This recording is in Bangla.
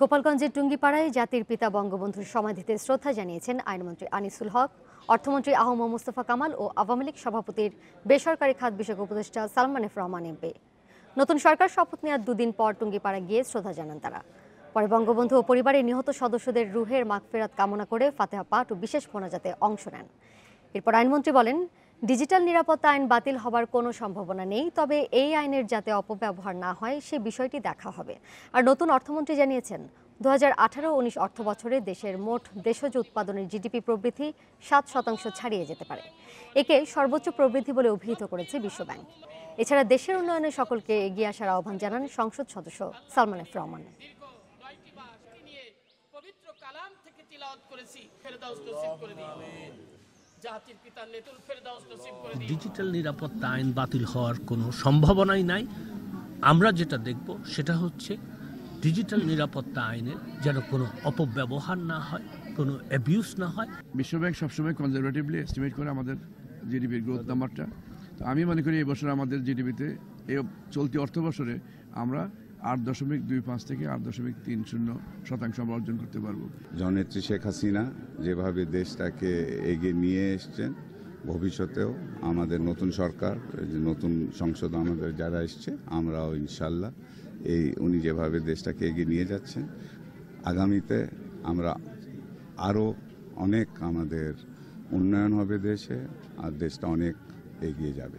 গোপালগঞ্জের টুঙ্গিপাড়ায় জাতির পিতা বঙ্গবন্ধুর সমাধিতে শ্রদ্ধা জানিয়েছেন আইনমন্ত্রী আনিসুল হক, অর্থমন্ত্রী আহম মোস্তফা কামাল ও আওয়ামী লীগ সভাপতির বেসরকারি খাত বিষয়ক উপদেষ্টা সালমান এফ রহমান এমপি। নতুন সরকার শপথ নেওয়ার দুদিন পর টুঙ্গিপাড়া গিয়ে শ্রদ্ধা জানান তারা। পরে বঙ্গবন্ধু ও পরিবারের নিহত সদস্যদের রুহের মাগফেরাত কামনা করে ফাতেহা পাঠ ও বিশেষ মোনাজাতে অংশ নেন। এরপর আইনমন্ত্রী বলেন ডিজিটাল নিরাপত্তা আইন বাতিল হবার কোনো সম্ভাবনা নেই, তবে এই আইনের যাতে অপব্যবহার না হয়, সে বিষয়টি দেখা হবে। আর নতুন অর্থমন্ত্রী জানিয়েছেন দু হাজার আঠারো উনিশ অর্থ বছরে দেশের মোট দেশজ উৎপাদনের জিডিপি প্রবৃদ্ধি সাত শতাংশ ছাড়িয়ে যেতে পারে। একে সর্বোচ্চ প্রবৃদ্ধি বলে অভিহিত করেছে বিশ্বব্যাংক। এছাড়া দেশের উন্নয়নে সকলকে এগিয়ে আসার আহ্বান জানান সংসদ সদস্য সালমান এফ রহমান। করেছি জাতির পিতার নেতুল ফেরদাউস নসিব করে দিন ডিজিটাল নিরাপত্তা আইন বাতিল হওয়ার কোনো সম্ভাবনাই নাই। আমরা যেটা দেখব সেটা হচ্ছে ডিজিটাল নিরাপত্তা আইনের যেন কোনো অপব্যবহার না হয় কোনো অ্যাবিউস না হয়। বিশ্বব্যাংক সবসময় কনজারভেটিভলি এস্টিমেট করে আমাদের জিডিপির গ্রোথ নাম্বারটা তো আমি মনে করি এই বছর আমাদের জিডিপিতে এই চলতি অর্থ বছরে আমরা আট দশমিক দুই পাঁচ থেকে আট দশমিক তিন শূন্য শতাংশ আমরা অর্জন করতে পারব। জনেত্রী শেখ হাসিনা যেভাবে দেশটাকে এগিয়ে নিয়ে এসছেন, ভবিষ্যতেও আমাদের নতুন সরকার নতুন সংসদ আমাদের যারা এসছে, আমরাও ইনশাল্লাহ এই উনি যেভাবে দেশটাকে এগিয়ে নিয়ে যাচ্ছেন, আগামীতে আমরা আরও অনেক আমাদের উন্নয়ন হবে দেশে আর দেশটা অনেক এগিয়ে যাবে।